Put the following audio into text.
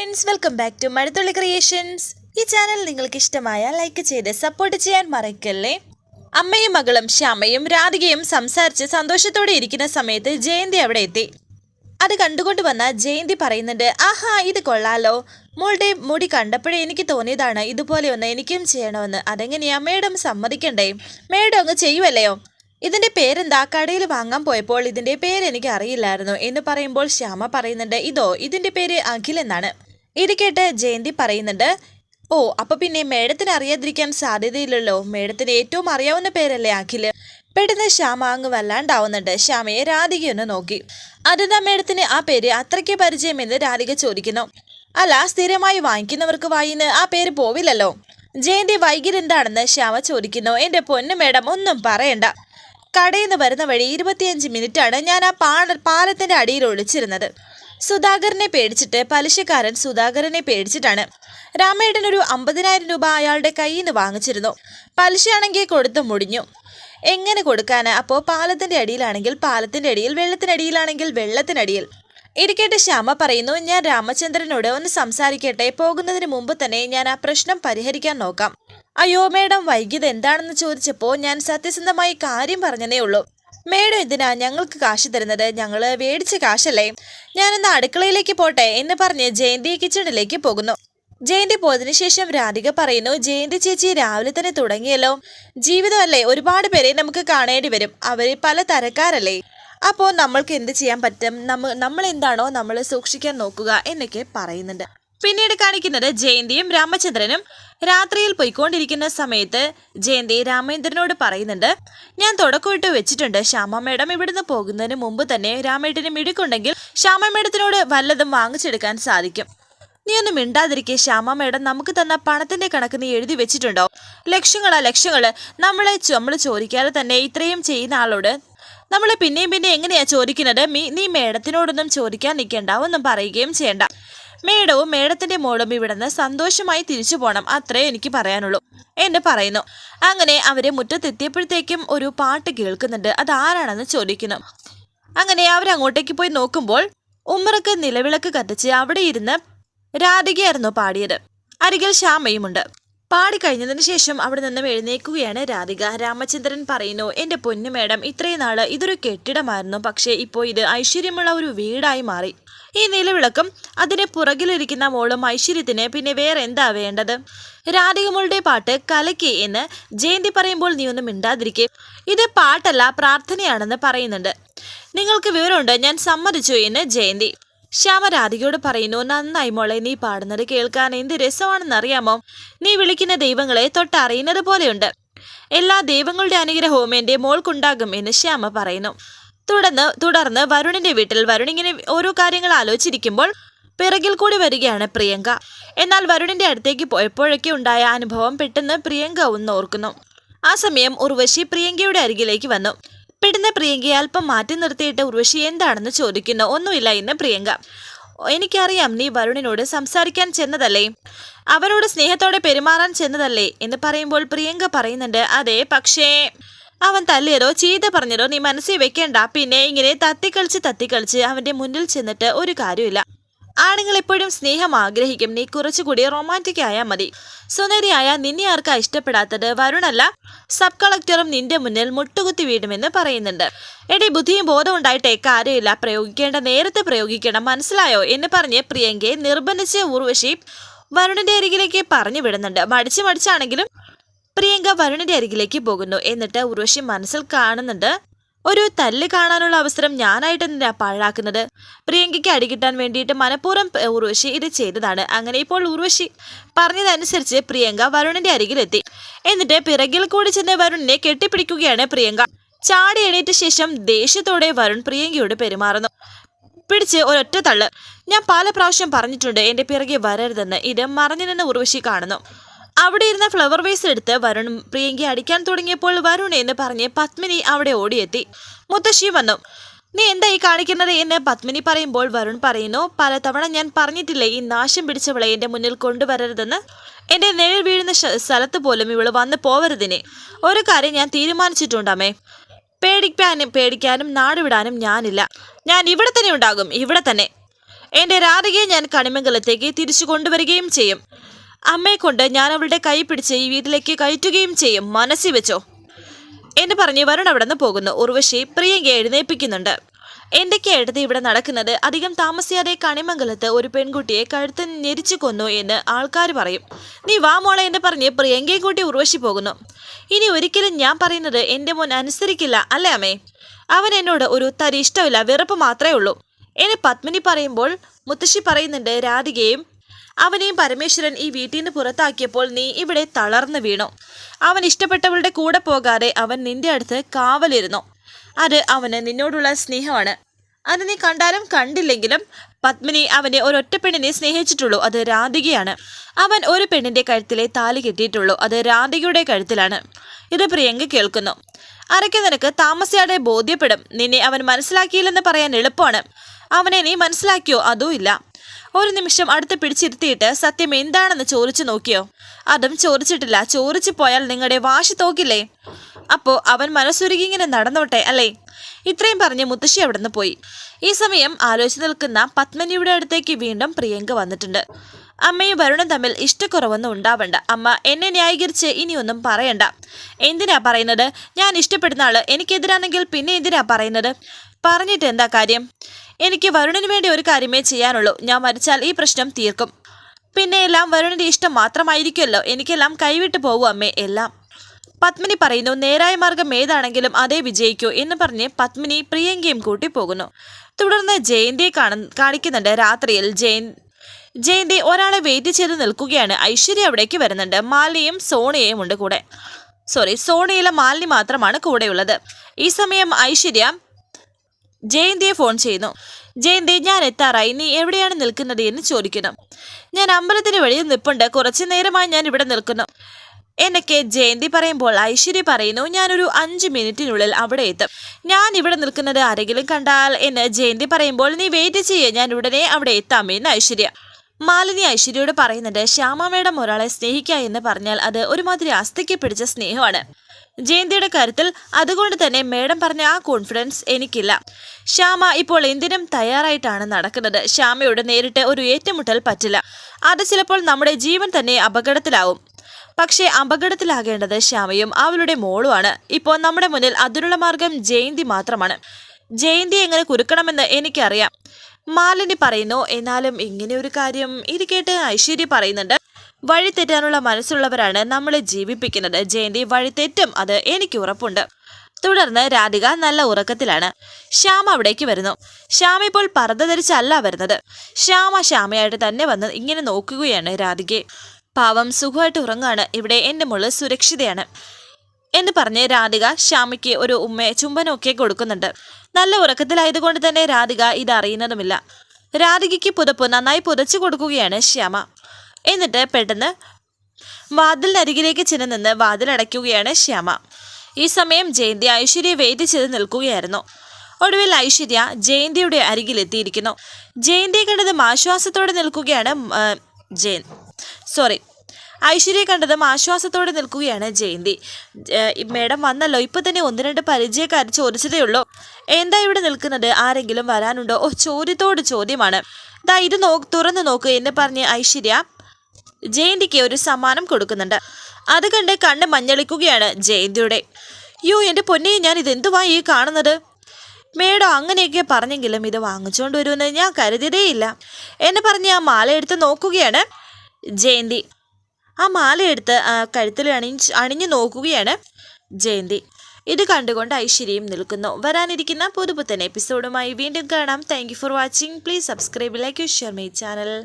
Friends welcome back to Mazhathulli creations ഈ channel നിങ്ങൾക്ക് ഇഷ്ടമായ ലൈക്ക് ചെയ്ത് സപ്പോർട്ട് ചെയ്യാൻ മറക്കല്ലേ? അമ്മയും മകളും ശ്യാമയും രാധികയും സംസാരിച്ച് സന്തോഷത്തോടെ ഇരിക്കുന്ന സമയത്ത് ജയന്തി അവിടെ എത്തി. അത് കണ്ടുകൊണ്ട് വന്ന ജയന്തി പറയുന്നുണ്ട് ആഹാ ഇത് കൊള്ളാലോ. മോളുടെ മുടി കണ്ടപ്പോഴേ എനിക്ക് തോന്നിയതാണ് ഇതുപോലെ ഒന്ന് എനിക്കും ചെയ്യണമെന്ന്. അതെങ്ങനെയാ മേഡം സമ്മതിക്കണ്ടേ? മേഡം അങ്ങ് ചെയ്യുമല്ലയോ ഇതിന്റെ പേരെന്താ? കടയിൽ വാങ്ങാൻ പോയപ്പോൾ ഇതിന്റെ പേര് എനിക്ക് അറിയില്ലായിരുന്നു. എന്ന് പറയുമ്പോൾ ശ്യാമ പറയുന്നുണ്ട് ഇതോ ഇതിന്റെ പേര് അഖിൽ എന്നാണ്. ഇത് കേട്ട് ജയന്തി പറയുന്നുണ്ട് ഓ അപ്പൊ പിന്നെ മേഡത്തിന് അറിയാതിരിക്കാൻ സാധ്യതയില്ലല്ലോ. മേഡത്തിന് ഏറ്റവും അറിയാവുന്ന പേരല്ലേ അഖിൽ? പെട്ടെന്ന് ശ്യാമ അങ്ങ് വല്ലാണ്ടാവുന്നുണ്ട്. ശ്യാമയെ രാധികയൊന്ന് നോക്കി. അതെന്താ മേഡത്തിന് ആ പേര് അത്രയ്ക്ക് പരിചയമെന്ന് രാധിക ചോദിക്കുന്നു. അല്ല സ്ഥിരമായി വാങ്ങിക്കുന്നവർക്ക് വായിന്ന് ആ പേര് പോവില്ലല്ലോ. ജയന്തി വൈകിരെന്താണെന്ന് ശ്യാമ ചോദിക്കുന്നു. എന്റെ പൊന്നു മേഡം ഒന്നും പറയണ്ട. കടയിൽ നിന്ന് വരുന്ന വഴി ഇരുപത്തിയഞ്ച് മിനിറ്റാണ് ഞാൻ ആ പാ പാലത്തിന്റെ അടിയിൽ ഒളിച്ചിരുന്നത്. സുധാകരനെ പേടിച്ചിട്ട് പലിശക്കാരൻ സുധാകരനെ പേടിച്ചിട്ടാണ്. രാമേട്ടൻ ഒരു അമ്പതിനായിരം രൂപ അയാളുടെ കയ്യിൽ നിന്ന് വാങ്ങിച്ചിരുന്നു. പലിശയാണെങ്കിൽ കൊടുത്ത് മുടിഞ്ഞു. എങ്ങനെ കൊടുക്കാന്? അപ്പോൾ പാലത്തിന്റെ അടിയിലാണെങ്കിൽ പാലത്തിന്റെ അടിയിൽ വെള്ളത്തിനടിയിലാണെങ്കിൽ വെള്ളത്തിനടിയിൽ ഇരിക്കട്ടെ ശ്യാമ പറയുന്നു ഞാൻ രാമചന്ദ്രനോട് ഒന്ന് സംസാരിക്കട്ടെ. പോകുന്നതിന് മുമ്പ് തന്നെ ഞാൻ ആ പ്രശ്നം പരിഹരിക്കാൻ നോക്കാം. അയ്യോ മേഡം വൈകിയത് എന്താണെന്ന് ചോദിച്ചപ്പോൾ ഞാൻ സത്യസന്ധമായി കാര്യം പറഞ്ഞതേ ഉള്ളൂ. മേഡം ഇതിനാ ഞങ്ങൾക്ക് കാശ് തരുന്നത്? ഞങ്ങൾ മേടിച്ച കാശല്ലേ. ഞാനെന്ന് അടുക്കളയിലേക്ക് പോട്ടെ എന്ന് പറഞ്ഞ് ജയന്തി കിച്ചണിലേക്ക് പോകുന്നു. ജയന്തി പോയതിനു ശേഷം രാധിക പറയുന്നു ജയന്തി ചേച്ചി രാവിലെ തന്നെ തുടങ്ങിയല്ലോ. ജീവിതമല്ലേ ഒരുപാട് പേരെ നമുക്ക് കാണേണ്ടി വരും. അവർ പല തരക്കാരല്ലേ. അപ്പോൾ നമ്മൾക്ക് എന്ത് ചെയ്യാൻ പറ്റും? നമ്മൾ നമ്മൾ എന്താണോ നമ്മൾ സൂക്ഷിക്കാൻ നോക്കുക എന്നൊക്കെ പറയുന്നുണ്ട്. പിന്നീട് കാണിക്കുന്നത് ജയന്തിയും രാമചന്ദ്രനും രാത്രിയിൽ പോയിക്കൊണ്ടിരിക്കുന്ന സമയത്ത് ജയന്തി രാമേന്ദ്രനോട് പറയുന്നുണ്ട് ഞാൻ തുടക്കമിട്ട് വെച്ചിട്ടുണ്ട്. ശ്യാമ മേഡം ഇവിടുന്ന് പോകുന്നതിന് മുമ്പ് തന്നെ രാമേട്ടന് മിടുക്കുണ്ടെങ്കിൽ ശ്യാമ മേഡത്തിനോട് വല്ലതും വാങ്ങിച്ചെടുക്കാൻ സാധിക്കും. നീ ഒന്നും മിണ്ടാതിരിക്കെ. ശ്യാമ മേഡം നമുക്ക് തന്ന പണത്തിന്റെ കണക്ക് നീ എഴുതി വെച്ചിട്ടുണ്ടോ? ലക്ഷങ്ങളാ ലക്ഷങ്ങൾ. നമ്മളെ നമ്മൾ ചോദിക്കാതെ തന്നെ ഇത്രയും ചെയ്യുന്ന ആളോട് നമ്മളെ പിന്നെയും പിന്നെ എങ്ങനെയാ ചോദിക്കുന്നത്? നീ മേഡത്തിനോടൊന്നും ചോദിക്കാൻ നിൽക്കേണ്ട ഒന്നും പറയുകയും ചെയ്യണ്ട. മേഡവും മേഡത്തിന്റെ മോളും ഇവിടുന്ന് സന്തോഷമായി തിരിച്ചു പോകണം അത്രേ എനിക്ക് പറയാനുള്ളൂ. എന്ന് പറയുന്നു. അങ്ങനെ അവരെ മുറ്റത്തെത്തിയപ്പോഴത്തേക്കും ഒരു പാട്ട് കേൾക്കുന്നുണ്ട്. അത് ആരാണെന്ന് ചോദിക്കുന്നു. അങ്ങനെ അവരങ്ങോട്ടേക്ക് പോയി നോക്കുമ്പോൾ ഉമ്മറക്ക് നിലവിളക്ക് കത്തിച്ച് അവിടെ ഇരുന്ന് രാധികയായിരുന്നു പാടിയത്. അരികിൽ ശ്യാമയുമുണ്ട്. പാടിക്കഴിഞ്ഞതിന് ശേഷം അവിടെ നിന്നും എഴുന്നേക്കുകയാണ് രാധിക. രാമചന്ദ്രൻ പറയുന്നു എന്റെ പൊന്നു മേഡം ഇത്രയും നാൾ ഇതൊരു കെട്ടിടമായിരുന്നു. പക്ഷേ ഇപ്പോൾ ഇത് ഐശ്വര്യമുള്ള ഒരു വീടായി മാറി. ഈ നിലവിളക്കും അതിന് പുറകിലിരിക്കുന്ന മോളും ഐശ്വര്യത്തിന് പിന്നെ വേറെ എന്താ വേണ്ടത്? രാധികമോളുടെ പാട്ട് കലക്കി എന്ന് ജയന്തി പറയുമ്പോൾ നീ ഒന്നും മിണ്ടാതിരിക്കെ. ഇത് പാട്ടല്ല പ്രാർത്ഥനയാണെന്ന് പറയുന്നുണ്ട്. നിങ്ങൾക്ക് വിവരമുണ്ട് ഞാൻ സമ്മതിച്ചു എന്ന് ജയന്തി. ശ്യാമ രാധികയോട് പറയുന്നു നന്നായി മോളെ നീ പാടുന്നത് കേൾക്കാൻ എന്ത് രസമാണെന്നറിയാമോ? നീ വിളിക്കുന്ന ദൈവങ്ങളെ തൊട്ടറിയുന്നത് പോലെയുണ്ട്. എല്ലാ ദൈവങ്ങളുടെ അനുഗ്രഹവും എന്റെ മോൾക്കുണ്ടാകും എന്ന് ശ്യാമ പറയുന്നു. തുടർന്ന് തുടർന്ന് വരുണിന്റെ വീട്ടിൽ വരുൺ ഇങ്ങനെ ഓരോ കാര്യങ്ങൾ ആലോചിച്ചിരിക്കുമ്പോൾ പിറകിൽ കൂടി വരികയാണ് പ്രിയങ്ക. എന്നാൽ വരുണിന്റെ അടുത്തേക്ക് പോയപ്പോഴൊക്കെ ഉണ്ടായ അനുഭവം പെട്ടെന്ന് പ്രിയങ്ക ഒന്ന് ഓർക്കുന്നു. ആ സമയം ഉർവശി പ്രിയങ്കയുടെ അരികിലേക്ക് വന്നു. പെട്ടെന്ന് പ്രിയങ്കയെ അല്പം മാറ്റി നിർത്തിയിട്ട് ഉർവശി എന്താണെന്ന് ചോദിക്കുന്നു. ഒന്നുമില്ല എന്ന് പ്രിയങ്ക. എനിക്കറിയാം നീ വരുണിനോട് സംസാരിക്കാൻ ചെന്നതല്ലേ? അവരോട് സ്നേഹത്തോടെ പെരുമാറാൻ ചെന്നതല്ലേ? എന്ന് പറയുമ്പോൾ പ്രിയങ്ക പറയുന്നുണ്ട് അതെ പക്ഷേ അവൻ തല്ലിയതോ ചീത്ത പറഞ്ഞതോ നീ മനസ്സിൽ വെക്കേണ്ട. പിന്നെ ഇങ്ങനെ തത്തിക്കളിച്ച് തത്തിക്കളിച്ച് അവന്റെ മുന്നിൽ ചെന്നിട്ട് ഒരു കാര്യമില്ല ആണുങ്ങൾ എപ്പോഴും സ്നേഹം ആഗ്രഹിക്കും നീ കുറച്ചുകൂടി റൊമാന്റിക് ആയാൽ മതി. സുന്ദരിയായ നിന്നെ ആർക്കാ ഇഷ്ടപ്പെടാത്തത്? വരുണല്ല സബ് കളക്ടറും നിന്റെ മുന്നിൽ മുട്ടുകുത്തി വീടുമെന്ന് പറയുന്നുണ്ട്. എടി ബുദ്ധിയും ബോധം ഉണ്ടായിട്ടേ കാര്യമില്ല പ്രയോഗിക്കേണ്ട നേരത്തെ പ്രയോഗിക്കണം. മനസ്സിലായോ? എന്ന് പറഞ്ഞ് പ്രിയങ്കയെ നിർബന്ധിച്ച് ഉർവശി വരുണിന്റെ അരികിലേക്ക് പറഞ്ഞു വിടുന്നുണ്ട്. മടിച്ച് മടിച്ചാണെങ്കിലും പ്രിയങ്ക വരുണിന്റെ അരികിലേക്ക് പോകുന്നു. എന്നിട്ട് ഉർവശി മനസ്സിൽ കാണുന്നുണ്ട് ഒരു തല്ല് കാണാനുള്ള അവസരം ഞാനായിട്ട് എന്തിനാ പാഴാക്കുന്നത്. പ്രിയങ്കയ്ക്ക് അടികിട്ടാൻ വേണ്ടിയിട്ട് മനഃപൂർവം ഉർവശി ഇത് ചെയ്തതാണ്. അങ്ങനെ ഇപ്പോൾ ഉർവശി പറഞ്ഞതനുസരിച്ച് പ്രിയങ്ക വരുണിന്റെ അരികിലെത്തി. എന്നിട്ട് പിറകിൽ കൂടി ചെന്ന് വരുണിനെ കെട്ടിപ്പിടിക്കുകയാണ് പ്രിയങ്ക. ചാടി എണീറ്റ ശേഷം ദേഷ്യത്തോടെ വരുൺ പ്രിയങ്കയോട് പെരുമാറുന്നു. പിടിച്ച് ഒരൊറ്റ തള്ള്. ഞാൻ പല പ്രാവശ്യം പറഞ്ഞിട്ടുണ്ട് എന്റെ പിറകെ വരരുതെന്ന്. ഇത് മറഞ്ഞു നിന്ന് ഉർവശി കാണുന്നു. അവിടെ ഇരുന്ന ഫ്ലവർ വേസ് എടുത്ത് വരുൺ പ്രിയങ്കി അടിക്കാൻ തുടങ്ങിയപ്പോൾ വരുൺ എന്ന് പറഞ്ഞ് പത്മിനി അവിടെ ഓടിയെത്തി. മുത്തശ്ശി വന്നു. നീ എന്താ ഈ കാണിക്കുന്നത്? എന്ന് പത്മിനി പറയുമ്പോൾ വരുൺ പറയുന്നു പലതവണ ഞാൻ പറഞ്ഞിട്ടില്ലേ ഈ നാശം പിടിച്ചവളെ എന്റെ മുന്നിൽ കൊണ്ടുവരരുതെന്ന്? എന്റെ നിഴൽ വീഴുന്ന സ്ഥലത്ത് പോലും ഇവൾ വന്ന് പോവരുതിനെ. ഒരു കാര്യം ഞാൻ തീരുമാനിച്ചിട്ടുണ്ടമ്മേ. പേടിക്കാനും പേടിക്കാനും നാടുവിടാനും ഞാനില്ല. ഞാൻ ഇവിടെ തന്നെ ഉണ്ടാകും ഇവിടെ തന്നെ. എന്റെ രാധികയെ ഞാൻ കണിമംഗലത്തേക്ക് തിരിച്ചു കൊണ്ടുവരികയും ചെയ്യും. അമ്മയെ കൊണ്ട് ഞാൻ അവളുടെ കൈ പിടിച്ച് ഈ വീട്ടിലേക്ക് കയറ്റുകയും ചെയ്യും. മനസ്സിൽ വെച്ചോ. എന്ന് പറഞ്ഞ് വരുൺ അവിടെ നിന്ന് പോകുന്നു. ഉർവശി പ്രിയങ്കയെ എഴുന്നേൽപ്പിക്കുന്നുണ്ട്. എന്തൊക്കെയായിട്ട് ഇവിടെ നടക്കുന്നത്? അധികം താമസിയാതെ കണിമംഗലത്ത് ഒരു പെൺകുട്ടിയെ കഴുത്ത് ഞെരിച്ചു കൊന്നു എന്ന് ആൾക്കാർ പറയും. നീ വാ മോളെ എന്ന് പറഞ്ഞ് പ്രിയങ്കയെ കൂട്ടി ഉർവശി പോകുന്നു. ഇനി ഒരിക്കലും ഞാൻ പറയുന്നത് എന്റെ മോൻ അനുസരിക്കില്ല അല്ലേ അമ്മേ? അവൻ എന്നോട് ഒരു തരി ഇഷ്ടമില്ല വെറുപ്പ് മാത്രമേ ഉള്ളൂ. എന്നെ പത്മിനി പറയുമ്പോൾ മുത്തശ്ശി പറയുന്നുണ്ട് രാധികയും അവനെയും പരമേശ്വരൻ ഈ വീട്ടിൽ നിന്ന് പുറത്താക്കിയപ്പോൾ നീ ഇവിടെ തളർന്നു വീണു. അവൻ ഇഷ്ടപ്പെട്ടവളുടെ കൂടെ പോകാതെ അവൻ നിന്റെ അടുത്ത് കാവലിരുന്നു. അത് അവന് നിന്നോടുള്ള സ്നേഹമാണ്. അത് നീ കണ്ടാലും കണ്ടില്ലെങ്കിലും പത്മിനി അവനെ ഒരൊറ്റ പെണ്ണിനെ സ്നേഹിച്ചിട്ടുള്ളൂ. അത് രാധികയാണ്. അവൻ ഒരു പെണ്ണിന്റെ കഴുത്തിലെ താലി കെട്ടിയിട്ടുള്ളൂ. അത് രാധികയുടെ കഴുത്തിലാണ്. ഇത് പ്രിയങ്ക കേൾക്കുന്നു. അരയ്ക്ക് നിനക്ക് താമസിയാതെ ബോധ്യപ്പെടും. നിന്നെ അവൻ മനസ്സിലാക്കിയില്ലെന്ന് പറയാൻ എളുപ്പമാണ്. അവനെ നീ മനസ്സിലാക്കിയോ? അതും ഇല്ല. ഒരു നിമിഷം അടുത്ത് പിടിച്ചിരുത്തിയിട്ട് സത്യം എന്താണെന്ന് ചോദിച്ചു നോക്കിയോ? അതും ചോദിച്ചിട്ടില്ല. ചോദിച്ചു പോയാൽ നിങ്ങളുടെ വാശി തോക്കില്ലേ? അപ്പോ അവൻ മനസ്സുരുകി ഇങ്ങനെ നടന്നോട്ടെ അല്ലേ? ഇത്രയും പറഞ്ഞ് മുത്തശ്ശി അവിടുന്ന് പോയി. ഈ സമയം ആലോചിച്ച് നിൽക്കുന്ന പത്മനിയുടെ അടുത്തേക്ക് വീണ്ടും പ്രിയങ്ക വന്നിട്ടുണ്ട്. അമ്മയും വരുണും തമ്മിൽ ഇഷ്ടക്കുറവൊന്നും ഉണ്ടാവണ്ട. അമ്മ എന്നെ ന്യായീകരിച്ച് ഇനിയൊന്നും പറയണ്ട. എന്തിനാ പറയുന്നത്? ഞാൻ ഇഷ്ടപ്പെടുന്ന ആൾ എനിക്കെതിരാണെങ്കിൽ പിന്നെ എന്തിനാ പറയുന്നത്? പറഞ്ഞിട്ട് എന്താ കാര്യം? എനിക്ക് വരുണിന് വേണ്ടി ഒരു കാര്യമേ ചെയ്യാനുള്ളൂ. ഞാൻ മരിച്ചാൽ ഈ പ്രശ്നം തീർക്കും. പിന്നെ എല്ലാം വരുണിന്റെ ഇഷ്ടം മാത്രമായിരിക്കുമല്ലോ. എനിക്കെല്ലാം കൈവിട്ട് പോകും അമ്മേ എല്ലാം. പത്മിനി പറയുന്നു നേരായ മാർഗം ഏതാണെങ്കിലും അതേ വിജയിക്കൂ എന്ന് പറഞ്ഞ് പത്മിനി പ്രിയങ്കയും കൂട്ടി പോകുന്നു തുടർന്ന് ജയന്തിയെ കാണുന്ന കാണിക്കുന്നുണ്ട്. രാത്രിയിൽ ജയൻ ജയന്തി ഒരാളെ വെയിറ്റ് ചെയ്ത് നിൽക്കുകയാണ്. ഐശ്വര്യ അവിടേക്ക് വരുന്നുണ്ട്. മാലിയും സോണിയയും ഉണ്ട് കൂടെ. സോറി സോണിയിലെ മാലിനി മാത്രമാണ് കൂടെയുള്ളത്. ഈ സമയം ഐശ്വര്യ ജയന്തിയെ ഫോൺ ചെയ്യുന്നു. ജയന്തി ഞാൻ എത്താറായി. നീ എവിടെയാണ് നിൽക്കുന്നത്? എന്ന് ചോദിക്കുന്നു. ഞാൻ അമ്പലത്തിന് വഴിയിൽ നിൽപ്പുണ്ട് കുറച്ചു നേരമായി ഞാൻ ഇവിടെ നിൽക്കുന്നു. എന്നൊക്കെ ജയന്തി പറയുമ്പോൾ ഐശ്വര്യ പറയുന്നു ഞാനൊരു അഞ്ച് മിനിറ്റിനുള്ളിൽ അവിടെ എത്തും. ഞാൻ ഇവിടെ നിൽക്കുന്നത് ആരെങ്കിലും കണ്ടാൽ? എന്ന് ജയന്തി പറയുമ്പോൾ നീ വെയിറ്റ് ചെയ്യേ. ഞാൻ ഉടനെ അവിടെ എത്താമെന്ന് ഐശ്വര്യ മാലിനി ഐശ്വര്യയോട് പറയുന്നുണ്ട് ശ്യാമ ഒരാളെ സ്നേഹിക്കുക എന്ന് പറഞ്ഞാൽ അത് ഒരുമാതിരി അസ്ഥയ്ക്ക് പിടിച്ച സ്നേഹമാണ്. ജയന്തിയുടെ കാര്യത്തിൽ അതുകൊണ്ട് തന്നെ മേഡം പറഞ്ഞ ആ കോൺഫിഡൻസ് എനിക്കില്ല. ശ്യാമ ഇപ്പോൾ എന്തിനും തയ്യാറായിട്ടാണ് നടക്കുന്നത്. ശ്യാമയോട് നേരിട്ട് ഒരു ഏറ്റുമുട്ടൽ പറ്റില്ല. അത് ചിലപ്പോൾ നമ്മുടെ ജീവൻ തന്നെ അപകടത്തിലാവും. പക്ഷേ അപകടത്തിലാകേണ്ടത് ശ്യാമയും അവളുടെ മോളുമാണ്. ഇപ്പോൾ നമ്മുടെ മുന്നിൽ അതിനുള്ള മാർഗം ജയന്തി മാത്രമാണ്. ജയന്തി എങ്ങനെ കുരുക്കണമെന്ന് എനിക്കറിയാം. മാലിനി പറയുന്നു എന്നാലും ഇങ്ങനെ ഒരു കാര്യം ഇത് കേട്ട് ഐശ്വര്യ പറയുന്നുണ്ട്. വഴി തെറ്റാനുള്ള മനസ്സുള്ളവരാണ് നമ്മളെ ജീവിപ്പിക്കുന്നത്. ജയന്തി വഴി തെറ്റും അത് എനിക്ക് ഉറപ്പുണ്ട്. തുടർന്ന് രാധിക നല്ല ഉറക്കത്തിലാണ്. ശ്യാമ അവിടേക്ക് വരുന്നു. ശ്യാമ ഇപ്പോൾ പർദ്ദ ധരിച്ചല്ല വരുന്നത്. ശ്യാമ ശ്യാമയായിട്ട് തന്നെ വന്ന് ഇങ്ങനെ നോക്കുകയാണ് രാധികയെ. പാവം സുഖമായിട്ട് ഉറങ്ങാണ്. ഇവിടെ എന്റെ മുള്ള സുരക്ഷിതയാണ്. എന്ന് പറഞ്ഞ് രാധിക ശ്യാമയ്ക്ക് ഒരു ഉമ്മയെ ചുംബനമൊക്കെ കൊടുക്കുന്നുണ്ട്. നല്ല ഉറക്കത്തിലായതുകൊണ്ട് തന്നെ രാധിക ഇത് അറിയുന്നതുമില്ല. രാധികയ്ക്ക് പുതപ്പ് നന്നായി പുതച്ചു കൊടുക്കുകയാണ് ശ്യാമ. എന്നിട്ട് പെട്ടെന്ന് വാതിലിനരികിലേക്ക് ചെന്ന് നിന്ന് വാതിലടയ്ക്കുകയാണ് ശ്യാമ. ഈ സമയം ജയന്തി ഐശ്വര്യ വെയിറ്റ് ചെയ്ത് നിൽക്കുകയായിരുന്നു. ഒടുവിൽ ഐശ്വര്യ ജയന്തിയുടെ അരികിലെത്തിയിരിക്കുന്നു. ജയന്തിയെ കണ്ടതും ആശ്വാസത്തോടെ നിൽക്കുകയാണ് ജയൻ. സോറി ഐശ്വര്യ കണ്ടതും ആശ്വാസത്തോടെ നിൽക്കുകയാണ് ജയന്തി. മേഡം വന്നല്ലോ. ഇപ്പൊ തന്നെ ഒന്ന് രണ്ട് പരിചയക്കാർ ചോദിച്ചതേ ഉള്ളൂ. എന്താ ഇവിടെ നിൽക്കുന്നത്? ആരെങ്കിലും വരാനുണ്ടോ? ഓ ചോദ്യത്തോട് ചോദ്യമാണ്. ദാ ഇത് നോ തുറന്നു നോക്ക് എന്ന് പറഞ്ഞ് ഐശ്വര്യ ജയന്തിക്ക് ഒരു സമ്മാനം കൊടുക്കുന്നുണ്ട്. അത് കണ്ട് കണ്ണ് മഞ്ഞളിക്കുകയാണ് ജയന്തിയുടെ. യോ എന്റെ പൊന്നെ ഞാൻ ഇതെന്തുവാ ഈ കാണുന്നത്? മേഡം അങ്ങനെയൊക്കെ പറഞ്ഞെങ്കിലും ഇത് വാങ്ങിച്ചുകൊണ്ട് വരുമെന്ന് ഞാൻ കരുതിയതേയില്ല. എന്ന് പറഞ്ഞ് ആ മാല എടുത്ത് നോക്കുകയാണ് ജയന്തി. ആ മാലയെടുത്ത് കഴുത്തിൽ അണിഞ്ഞ് അണിഞ്ഞു നോക്കുകയാണ് ജയന്തി. ഇത് കണ്ടുകൊണ്ട് ഐശ്വര്യയും നിൽക്കുന്നു. വരാനിരിക്കുന്ന പുതുപുത്തൻ എപ്പിസോഡുമായി വീണ്ടും കാണാം. Thank for watching please subscribe like you share my channel